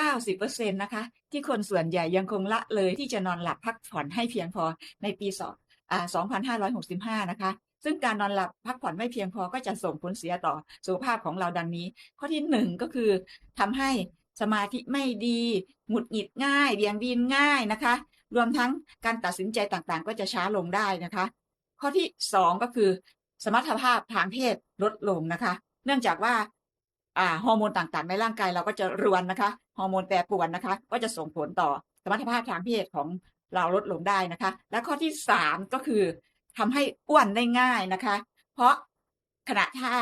90%นะคะ ที่คนส่วนใหญ่ยังคงละเลยที่จะนอนหลับพักผ่อนให้เพียงพอในปีสองอ่า2565 นะคะ ซึ่งการนอนหลับพักผ่อนไม่เพียงพอก็จะส่งผลเสียต่อสุขภาพของเราดังนี้ ข้อที่หนึ่งก็คือทำให้สมาธิไม่ดีหงุดหงิดง่ายเบียงบีนง่ายนะคะ รวมทั้งการตัดสินใจต่างๆ ก็จะช้าลงได้นะคะ ข้อที่สองก็คือ สมรรถภาพทางเพศลดลงนะคะ เนื่องจากว่า อ่าฮอร์โมนต่างๆ ในร่างกายเราก็จะรวนนะคะฮอร์โมนแปรปรวนนะคะ ก็จะส่งผลต่อสมรรถภาพทางเพศของเราลดลงได้นะคะ และข้อที่สามก็คือทำให้อ้วนได้ง่ายนะคะ เพราะขณะถ้า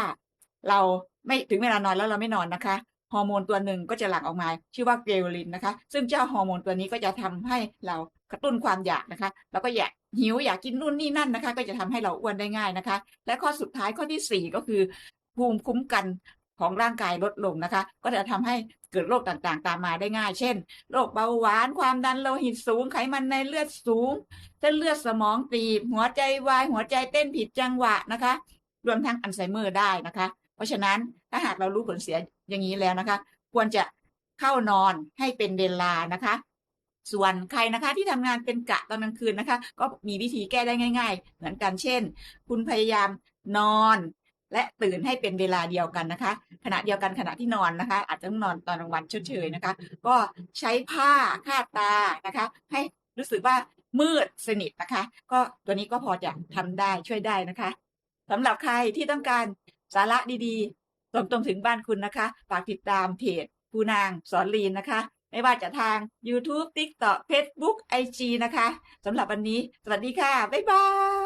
เราไม่ถึงเวลานอนแล้วเราไม่นอนนะคะฮอร์โมนตัวหนึ่งก็จะหลั่งออกมา ชื่อว่าเกลลินนะคะ ซึ่งเจ้าฮอร์โมนตัวนี้ก็จะทำให้เรากระตุ้นความอยากนะคะ แล้วก็อยากหิวอยากกินนู่นนี่นั่นนะคะ ก็จะทำให้เราอ้วนได้ง่ายนะคะ และข้อสุดท้ายข้อที่สี่ก็คือ ภูมิคุ้มกัน ของร่างกายลดลงนะคะ ก็จะทำให้เกิดโรคต่างๆ ตามมาได้ง่าย เช่น โรคเบาหวาน ความดันโลหิตสูง ไขมันในเลือดสูง เส้นเลือดสมองตีบ หัวใจวาย หัวใจเต้นผิดจังหวะนะคะ รวมทั้งอัลไซเมอร์ได้นะคะ เพราะฉะนั้นถ้าหากเรารู้ผลเสียอย่างนี้แล้วนะคะ ควรจะเข้านอนให้เป็นเวลานะคะ ส่วนใครนะคะที่ทำงานเป็นกะตอนกลางคืนนะคะ ก็มีวิธีแก้ได้ง่าย ๆ เหมือนกันเช่น คุณพยายามนอน และตื่นให้เป็นเวลาเดียวกันนะคะ ขณะเดียวกันขณะที่นอนนะคะ อาจจะต้องนอนตอนกลางวันเฉยๆนะคะ ก็ใช้ผ้าคาดตานะคะ ให้รู้สึกว่ามืดสนิทนะคะ ก็ตัวนี้ก็พอจะทำได้ช่วยได้นะคะสำหรับใครที่ต้องการสาระดีๆส่งตรงถึงบ้านคุณนะคะฝากติดตามเพจภูนางสอนลีนนะคะ ไม่ว่าจะทาง YouTube TikTok Facebook IG นะคะสำหรับวันนี้ สวัสดีค่ะ บ๊ายบาย